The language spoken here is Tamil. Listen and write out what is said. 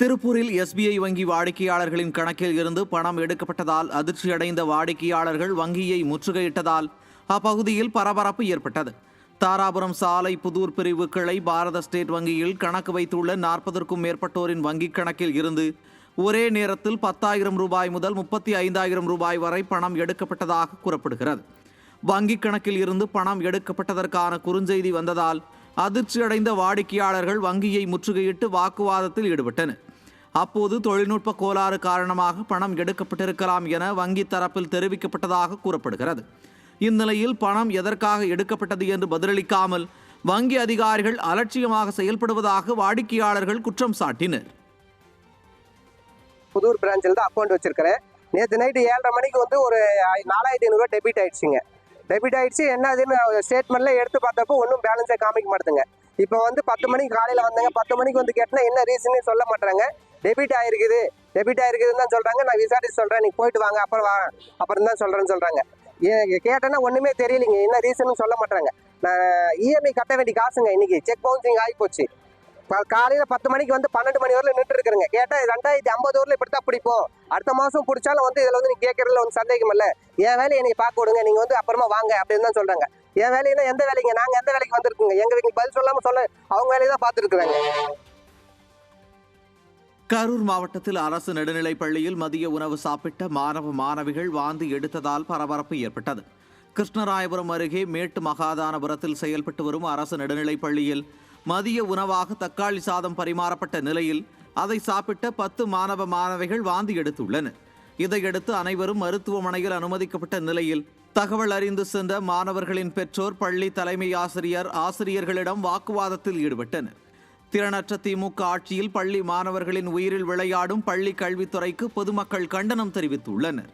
திருப்பூரில் எஸ்பிஐ வங்கி வாடிக்கையாளர்களின் கணக்கில் இருந்து பணம் எடுக்கப்பட்டதால் அதிர்ச்சியடைந்த வாடிக்கையாளர்கள் வங்கியை முற்றுகையிட்டதால் அப்பகுதியில் பரபரப்பு ஏற்பட்டது. தாராபுரம் சாலை புதூர் பிரிவு கிளை பாரத ஸ்டேட் வங்கியில் கணக்கு வைத்துள்ள நாற்பதற்கும் மேற்பட்டோரின் வங்கிக் கணக்கில் இருந்து ஒரே நேரத்தில் பத்தாயிரம் ரூபாய் முதல் முப்பத்தி ஐந்தாயிரம் ரூபாய் வரை பணம் எடுக்கப்பட்டதாக கூறப்படுகிறது. வங்கிக் கணக்கில் இருந்து பணம் எடுக்கப்பட்டதற்கான குறுஞ்செய்தி வந்ததால் அதிர்ச்சியடைந்த வாடிக்கையாளர்கள் வங்கியை முற்றுகையிட்டு வாக்குவாதத்தில் ஈடுபட்டனர். அப்போது தொழில்நுட்ப கோளாறு காரணமாக பணம் எடுக்கப்பட்டிருக்கலாம் என வங்கி தரப்பில் தெரிவிக்கப்பட்டதாக கூறப்படுகிறது. இந்நிலையில் பணம் எதற்காக எடுக்கப்பட்டது என்று பதிலளிக்காமல் வங்கி அதிகாரிகள் அலட்சியமாக செயல்படுவதாக வாடிக்கையாளர்கள் குற்றம் சாட்டினர். புதூர் பிரான்ச்சில் தான் அக்கௌண்ட் வச்சிருக்கிறேன். நேற்று நைட்டு ஏழரை மணிக்கு வந்து ஒரு நாலாயிரத்தி ஐநூறுரூவா டெபிட் ஆயிடுச்சுங்க. டெபிட் ஆயிடுச்சு என்னதுன்னு ஸ்டேட்மெண்ட்ல எடுத்து பார்த்தப்போ ஒன்றும் பேலன்ஸே காமிக்க மாட்டேங்க இப்போ வந்து பத்து மணிக்கு காலையில் வந்தாங்க. பத்து மணிக்கு வந்து கேட்டனா என்ன ரீசன்னு சொல்ல மாட்டாங்க டெபிட் ஆயிருக்குது. டெபிட் ஆயிருக்குதுன்னு தான் சொல்றாங்க. நான் விசாரிச்சு சொல்றேன். நீ போயிட்டு வாங்க. அப்புறம் வா. அப்புறம் தான் சொல்றேன்னு சொல்றாங்க. ஏ- கேட்டேன்னா ஒண்ணுமே தெரியலைங்க. என்ன ரீசன் சொல்ல மாட்டாங்க நான் இஎம்ஐ கட்ட வேண்டிய காசுங்க இன்னைக்கு. செக் பவுன்சிங் ஆகி போச்சு காலையில் காலையில பத்து மணிக்கு வந்து பன்னெண்டு மணி வரல நின்று இருக்கிறேங்க கேட்டா ரெண்டாயிரத்தி ஐம்பது ஊர்ல இப்படி தான் பிடிப்போம். அடுத்த மாசம் பிடிச்சாலும் வந்து இதுல வந்து நீங்க கேட்கறதுல வந்து சந்தேகம் இல்ல. என் வேலையை நீங்க பார்க்க விடுங்க நீங்க வந்து அப்புறமா வாங்க அப்படின்னு தான் சொல்றாங்க. என் வேலையினா எந்த வேலைங்க? நாங்க எந்த வேலைக்கு வந்திருக்கோங்க? எங்களுக்கு பதில் சொல்லாம சொல்ல அவங்க வேலையை தான் பார்த்துருக்குறாங்க. கரூர் மாவட்டத்தில் அரசு நடுநிலைப் பள்ளியில் மதிய உணவு சாப்பிட்ட மாணவ மாணவிகள் வாந்தி எடுத்ததால் பரபரப்பு ஏற்பட்டது. கிருஷ்ணராயபுரம் அருகே மேட்டு மகாதானபுரத்தில் செயல்பட்டு வரும் அரசு நடுநிலைப் பள்ளியில் மதிய உணவாக தக்காளி சாதம் பரிமாறப்பட்ட நிலையில் அதை சாப்பிட்ட பத்து மாணவ மாணவிகள் வாந்தி எடுத்துள்ளனர். இதையடுத்து அனைவரும் மருத்துவமனையில் அனுமதிக்கப்பட்ட நிலையில் தகவல் அறிந்து சென்ற மாணவர்களின் பெற்றோர் பள்ளி தலைமை ஆசிரியர் ஆசிரியர்களிடம் வாக்குவாதத்தில் ஈடுபட்டனர். திறனற்ற திமுக ஆட்சியில் பள்ளி மாணவர்களின் உயிரில் விளையாடும் பள்ளி கல்வித்துறைக்கு பொதுமக்கள் கண்டனம் தெரிவித்துள்ளனர்.